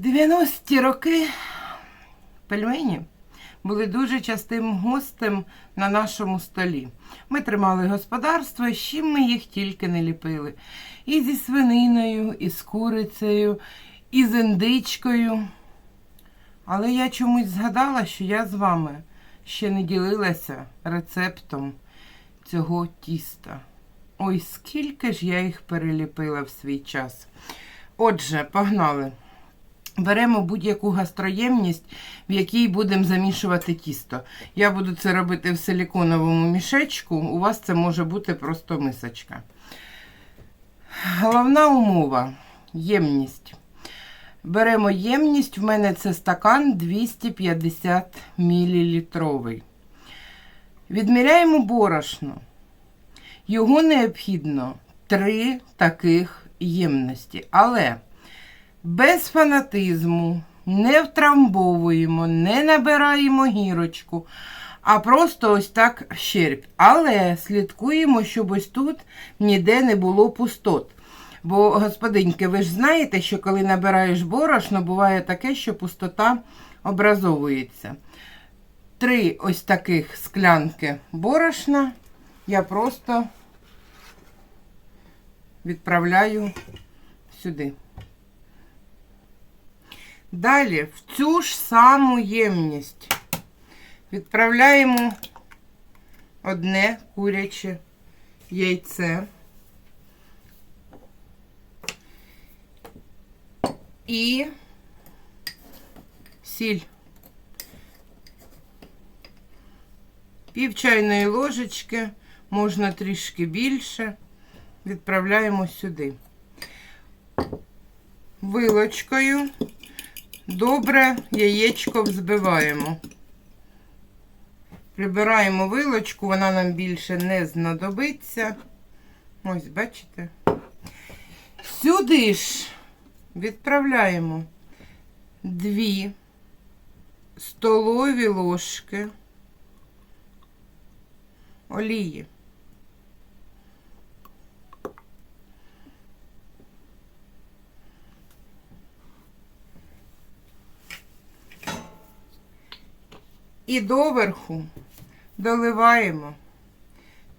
90-ті роки пельмені були дуже частим гостем на нашому столі. Ми тримали господарство, з чим ми їх тільки не ліпили. І зі свининою, і з курицею, і з індичкою. Але я чомусь згадала, що я з вами ще не ділилася рецептом цього тіста. Ой, скільки ж я їх переліпила в свій час. Отже, погнали. Беремо будь-яку гастроємність, в якій будемо замішувати тісто. Я буду це робити в силіконовому мішечку. У вас це може бути просто мисочка. Головна умова ємність. Беремо ємність, в мене це стакан 250 мл. Відміряємо борошно. Його необхідно три таких ємності. Але без фанатизму не втрамбовуємо, не набираємо гірочку, а просто ось так щерб. Але слідкуємо, щоб ось тут ніде не було пустот. Бо, господиньки, ви ж знаєте, що коли набираєш борошно, буває таке, що пустота образовується. Три ось таких склянки борошна я просто відправляю сюди. Далі в цю ж саму ємність відправляємо одне куряче яйце і сіль. Пів чайної ложечки, можна трішки більше, відправляємо сюди. Вилочкою добре яєчко взбиваємо. Прибираємо вилочку, вона нам більше не знадобиться. Ось, бачите? Сюди ж відправляємо дві столові ложки олії. І доверху доливаємо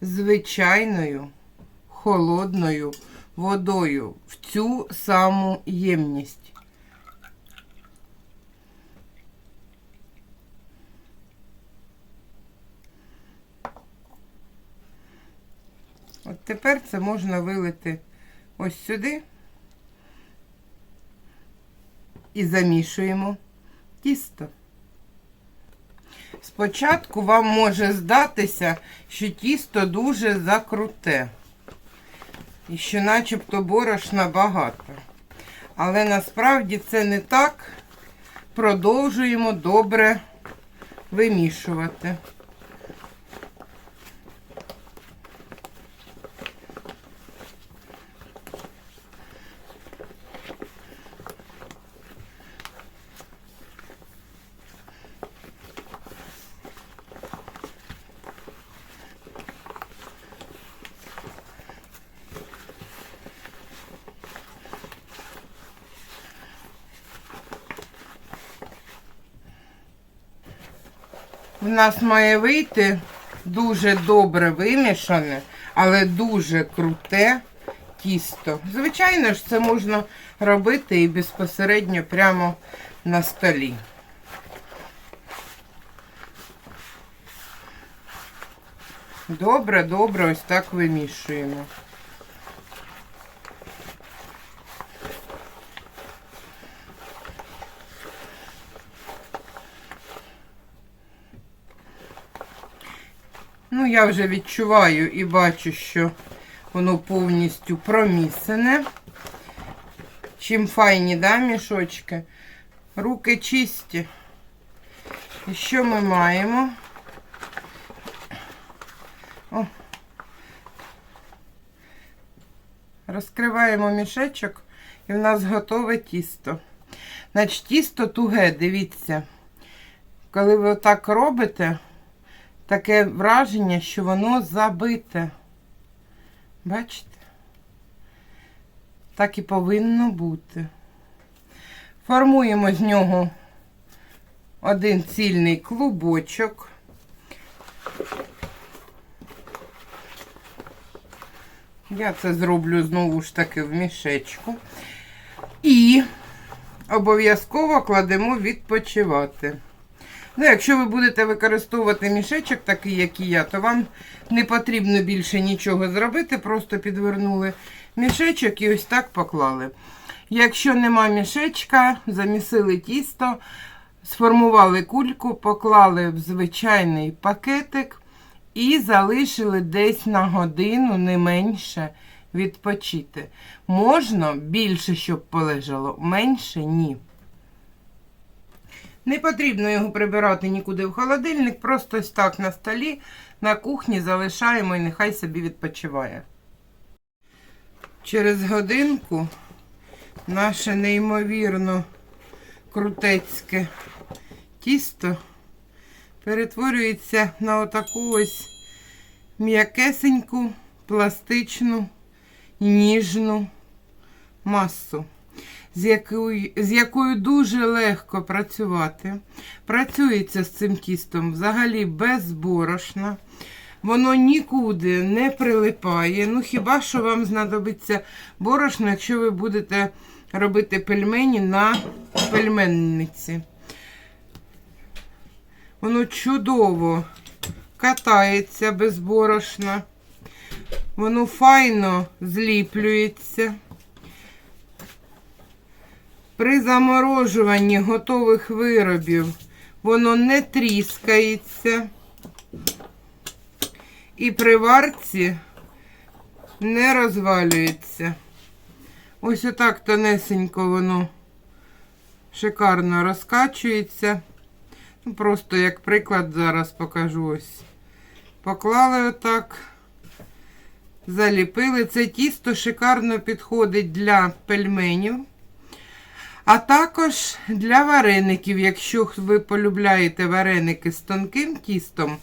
звичайною холодною водою в цю саму ємність. От тепер це можна вилити ось сюди і замішуємо тісто. Спочатку вам може здатися, що тісто дуже закруте. І що начебто борошна багато. Але насправді це не так. Продовжуємо добре вимішувати. В нас має вийти дуже добре вимішане, але дуже круте тісто. Звичайно ж, це можна робити і безпосередньо прямо на столі. Добре, добре, ось так вимішуємо. Ну, я вже відчуваю і бачу, що воно повністю промісене. Чим файні, да, мішочки? Руки чисті. І що ми маємо? О. Розкриваємо мішечок і в нас готове тісто. Значить, тісто туге, дивіться. Коли ви отак робите, таке враження, що воно забите. Бачите? Так і повинно бути. Формуємо з нього один цільний клубочок. Я це зроблю знову ж таки в мішечку. І обов'язково кладемо відпочивати. Ну, якщо ви будете використовувати мішечок, такий, як і я, то вам не потрібно більше нічого зробити, просто підвернули мішечок і ось так поклали. Якщо нема мішечка, замісили тісто, сформували кульку, поклали в звичайний пакетик і залишили десь на годину, не менше, відпочити. Можна більше, щоб полежало, менше ні. Не потрібно його прибирати нікуди в холодильник, просто ось так на столі, на кухні залишаємо і нехай собі відпочиває. Через годинку наше неймовірно крутецьке тісто перетворюється на отаку ось м'якесеньку, пластичну, ніжну масу з якою, з якою дуже легко працювати. Працюється з цим тістом взагалі без борошна. Воно нікуди не прилипає. Ну, хіба що вам знадобиться борошно, якщо ви будете робити пельмені на пельменниці. Воно чудово катається без борошна. Воно файно зліплюється. При заморожуванні готових виробів воно не тріскається і при варці не розвалюється. Ось отак тонесенько воно шикарно розкачується. Ну, Просто як приклад зараз покажу ось. Поклали отак, заліпили. Це тісто шикарно підходить для пельменів. А також для вареників, якщо ви полюбляєте вареники з тонким тістом,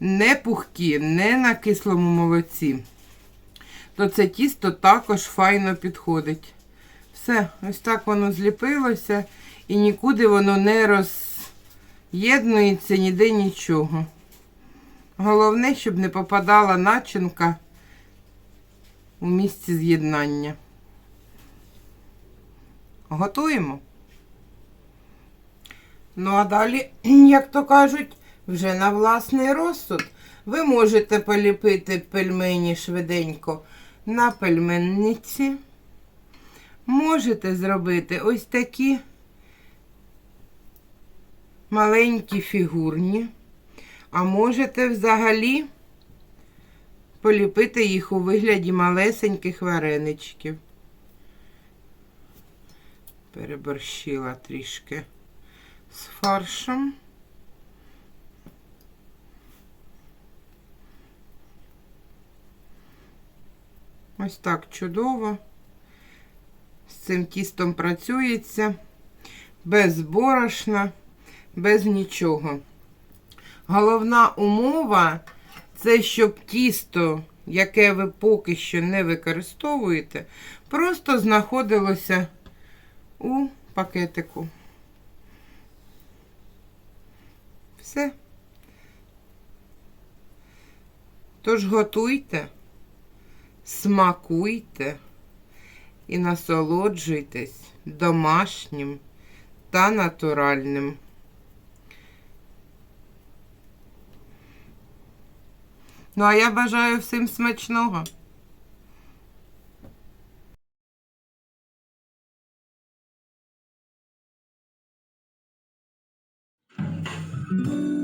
не пухкі, не на кислому молоці, то це тісто також файно підходить. Все, ось так воно зліпилося і нікуди воно не роз'єднується, ніде нічого. Головне, щоб не попадала начинка у місці з'єднання. Готуємо. Ну, а далі, як то кажуть, вже на власний розсуд. Ви можете поліпити пельмені швиденько на пельменниці. Можете зробити ось такі маленькі фігурні, а можете взагалі поліпити їх у вигляді малесеньких вареничків переборщила трішки з фаршем. Ось так чудово. З цим тістом працюється, без борошна, без нічого. Головна умова це щоб тісто, яке ви поки що не використовуєте, просто знаходилося у пакетику. Все. Тож готуйте, смакуйте і насолоджуйтесь домашнім та натуральним. Ну, а я бажаю всім смачного. Mm-hmm.